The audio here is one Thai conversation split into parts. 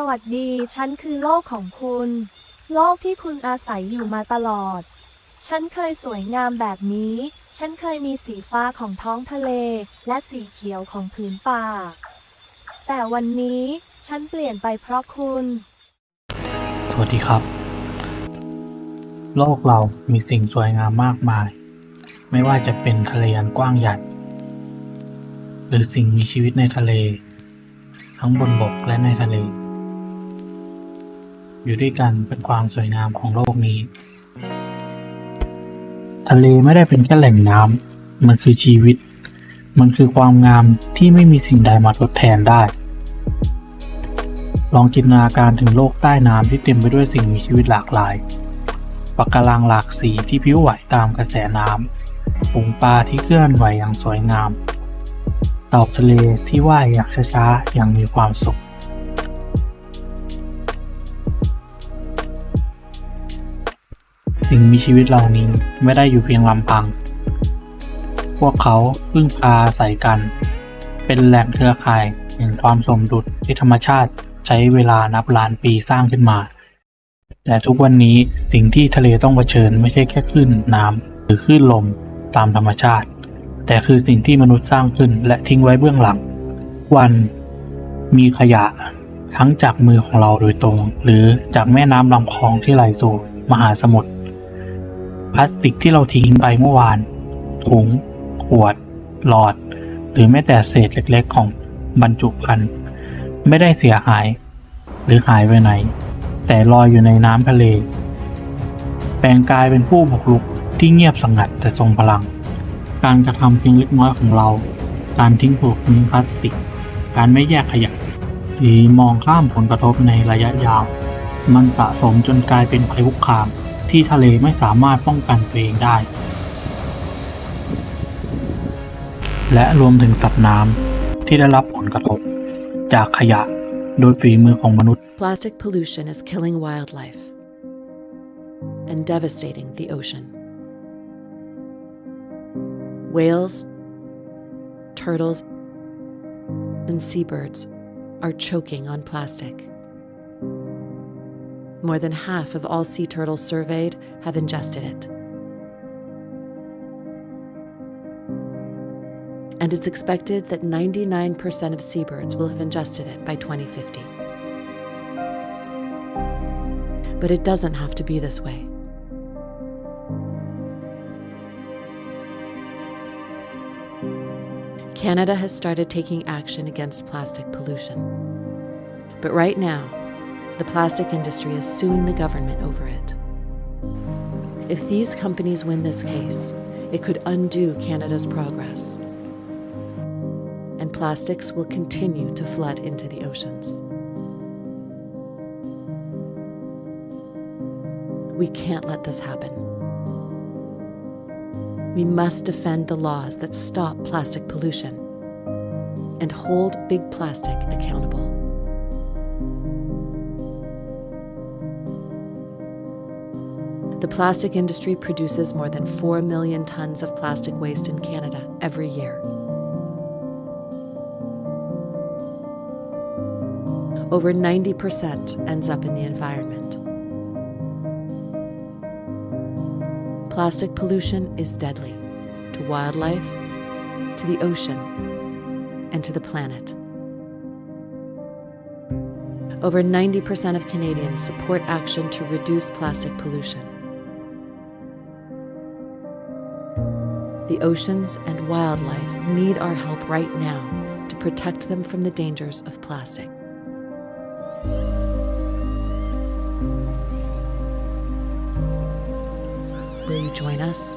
สวัสดี ฉันคือโลกของคุณ โลกที่คุณอาศัยอยู่มาตลอด ฉันเคยสวยงามแบบนี้ ฉันเคยมีสีฟ้าของท้องทะเล และสีเขียวของผืนป่า แต่วันนี้ฉันเปลี่ยนไปเพราะคุณ สวัสดีครับ โลกเรามีสิ่งสวยงามมากมาย ไม่ว่าจะเป็นทะเลอันกว้างใหญ่ หรือสิ่งมีชีวิตในทะเล ทั้งบนบกและในทะเล อยู่ด้วยกันเป็นความสวยงามของโลกนี้ ทะเลไม่ได้เป็นแค่แหล่งน้ำมันคือชีวิต มันคือความงามที่ไม่มีสิ่งใดมาทดแทนได้ ลองจินตนาการถึงโลกใต้น้ำที่เต็มไปด้วยสิ่งมีชีวิตหลากหลายปะการังหลากสีที่พิ้วไหวตามกระแสน้ำฝูงปลาที่เคลื่อนไหวอย่างสวยงามเต่าทะเลที่ว่ายอย่างช้าๆอย่างมีความสุข สิ่งมีชีวิตเหล่านี้ไม่ได้อยู่เพียงลำพัง พวกเขาพึ่งพาอาศัยกัน เป็นแหล่งเครือข่ายแห่งความสมดุลที่ธรรมชาติใช้เวลานับล้านปีสร้างขึ้นมา แต่ทุกวันนี้สิ่งที่ทะเลต้องเผชิญไม่ใช่แค่คลื่นน้ำหรือคลื่นลมตามธรรมชาติ แต่คือสิ่งที่มนุษย์สร้างขึ้นและทิ้งไว้เบื้องหลัง วันมีขยะทั้งจากมือของเราโดยตรง หรือจากแม่น้ำลำคลองที่ไหลสู่มหาสมุทร พลาสติกที่เราทิ้งไปเมื่อวาน ถุง ขวด หลอด หรือแม้แต่เศษเล็กๆ ของบรรจุภัณฑ์ไม่ได้เสียหาย หรือหายไปไหน แต่ลอยอยู่ในน้ำทะเล แปลงกายเป็นผู้บุกรุกที่เงียบสงัดแต่ทรงพลัง การกระทำเพียงเล็กน้อยของเรา การทิ้งถูกทิ้งพลาสติก การไม่แยกขยะหรือมองข้ามผลกระทบในระยะยาว มันสะสมจนกลายเป็นภัยคุกคาม ที่ทะเลไม่สามารถป้องกันตัวเองได้ และรวมถึงสัตว์น้ำที่ได้รับผลกระทบ จากขยะโดยฝีมือของมนุษย์ Plastic pollution is killing wildlife and devastating the ocean. Whales, turtles, and seabirds are choking on plastic. More than half of all sea turtles surveyed have ingested it. And it's expected that 99% of seabirds will have ingested it by 2050. But it doesn't have to be this way. Canada has started taking action against plastic pollution. But right now, the plastic industry is suing the government over it. If these companies win this case, it could undo Canada's progress. And plastics will continue to flood into the oceans. We can't let this happen. We must defend the laws that stop plastic pollution and hold big plastic accountable. The plastic industry produces more than 4 million tons of plastic waste in Canada every year. Over 90% ends up in the environment. Plastic pollution is deadly to wildlife, to the ocean, and to the planet. Over 90% of Canadians support action to reduce plastic pollution. The oceans and wildlife need our help right now to protect them from the dangers of plastic. Will you join us?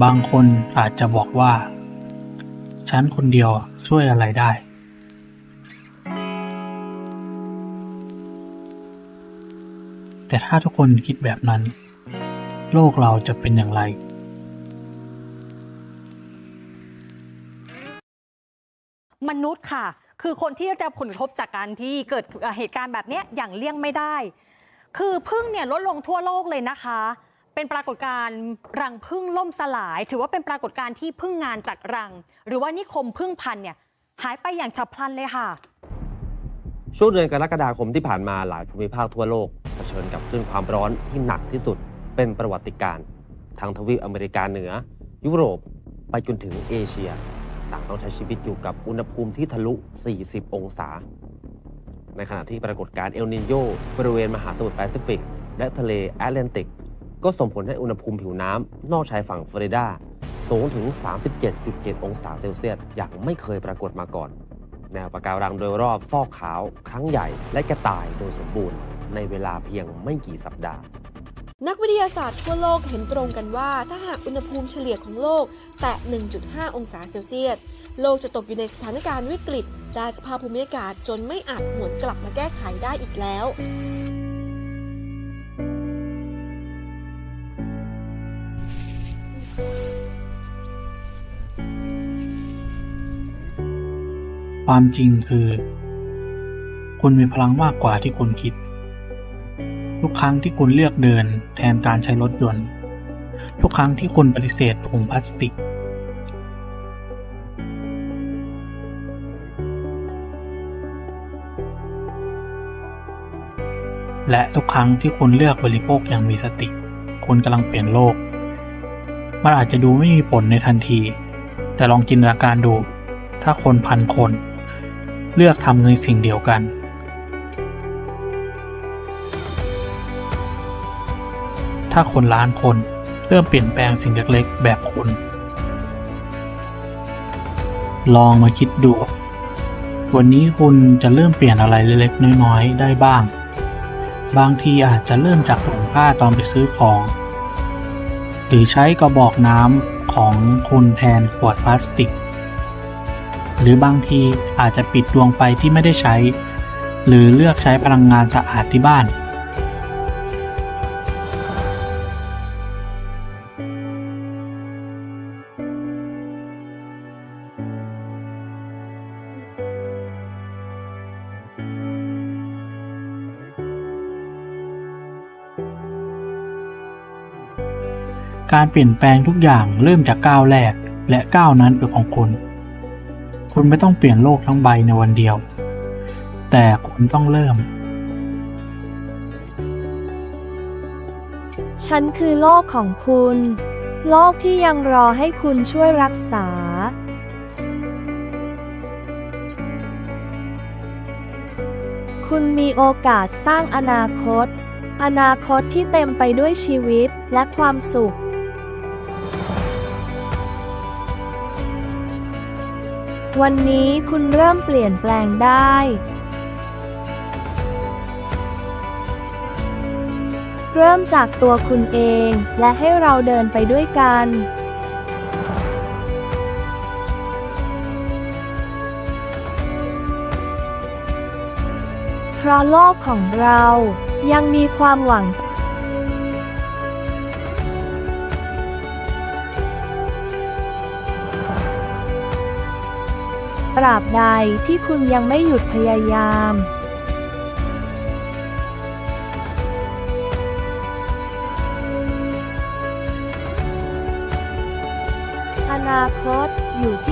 บางคนอาจจะบอกว่า ฉันคนเดียวช่วยอะไรได้ แต่ถ้าทุกคนคิดแบบนั้น โลกเราจะเป็นอย่างไรมนุษย์ค่ะ คือคนที่จะผลกระทบจากการที่เกิดเหตุการณ์แบบนี้อย่างเลี่ยงไม่ได้ คือพึ่งเนี่ยลดลงทั่วโลกเลยนะคะ เป็นปรากฏการณ์รังพึ่งล่มสลาย ถือว่าเป็นปรากฏการณ์ที่พึ่งงานจากรัง หรือว่านิคมพึ่งพันเนี่ยหายไปอย่างฉับพลันเลยค่ะ ช่วงเดือนกรกฎาคมที่ผ่านมาหลายภูมิภาคทั่วโลกเผชิญกับคลื่นความร้อนที่หนักที่สุดเป็นประวัติการทั้งทวีปอเมริกาเหนือ ยุโรปไปจนถึงเอเชียต่างต้องใช้ชีวิตอยู่กับอุณหภูมิที่ทะลุ 40 องศา ในขณะที่ปรากฏการณ์เอลนินโยบริเวณมหาสมุทรแปซิฟิก และทะเลแอตแลนติก ก็ส่งผลให้อุณหภูมิผิวน้ำนอกชายฝั่งฟลอริดาสูงถึง 37.7 องศาเซลเซียสอย่างไม่เคยปรากฏมาก่อน แนวปะการังโดยรอบฟอกขาว ครั้งใหญ่และกระต่ายโดยสมบูรณ์ ในเวลาเพียงไม่กี่สัปดาห์นักวิทยาศาสตร์ทั่วโลกเห็นตรงกันว่า ถ้าหากอุณหภูมิเฉลี่ยของโลก แตะ 1.5 องศาเซลเซียส โลกจะตกอยู่ในสถานการณ์วิกฤตด้านสภาพภูมิอากาศจนไม่อาจหวนกลับมาแก้ไขได้อีกแล้ว ความจริงคือ คุณมีพลังมากกว่าที่คุณคิด ทุกครั้งที่คุณเลือกเดินแทนการใช้รถยนต์ ทุกครั้งที่คุณปฏิเสธถุงพลาสติก และทุกครั้งที่คุณเลือกบริโภคอย่างมีสติ คุณกำลังเปลี่ยนโลก มันอาจจะดูไม่มีผลในทันที แต่ลองจินตนาการดูถ้าคนพันคน เลือกทำในสิ่งเดียวกัน ถ้าคนล้านคนเริ่มเปลี่ยนแปลงสิ่งเล็กๆ แบบคุณ ลองมาคิดดู วันนี้คุณจะเริ่มเปลี่ยนอะไรเล็กๆ น้อยๆ ได้บ้าง บางทีอาจจะเริ่มจากถุงผ้าตอนไปซื้อของ หรือใช้กระบอกน้ำของคุณแทนขวดพลาสติก หรือบางทีอาจจะปิดดวงไฟที่ไม่ได้ใช้ หรือเลือกใช้พลังงานสะอาดที่บ้าน การเปลี่ยนแปลงทุกอย่างเริ่มจากก้าวแรก และก้าวนั้นเป็นของคุณ คุณไม่ต้องเปลี่ยนโลกทั้งใบในวันเดียว แต่คุณต้องเริ่ม ฉันคือโลกของคุณ โลกที่ยังรอให้คุณช่วยรักษา คุณมีโอกาสสร้างอนาคต อนาคตที่เต็มไปด้วยชีวิตและความสุข วันนี้คุณเริ่มเปลี่ยนแปลงได้ เริ่มจากตัวคุณเองและให้เราเดินไปด้วยกัน เพราะโลกของเรายังมีความหวัง ตราบใดที่คุณยังไม่หยุดพยายาม อนาคตอยู่ที่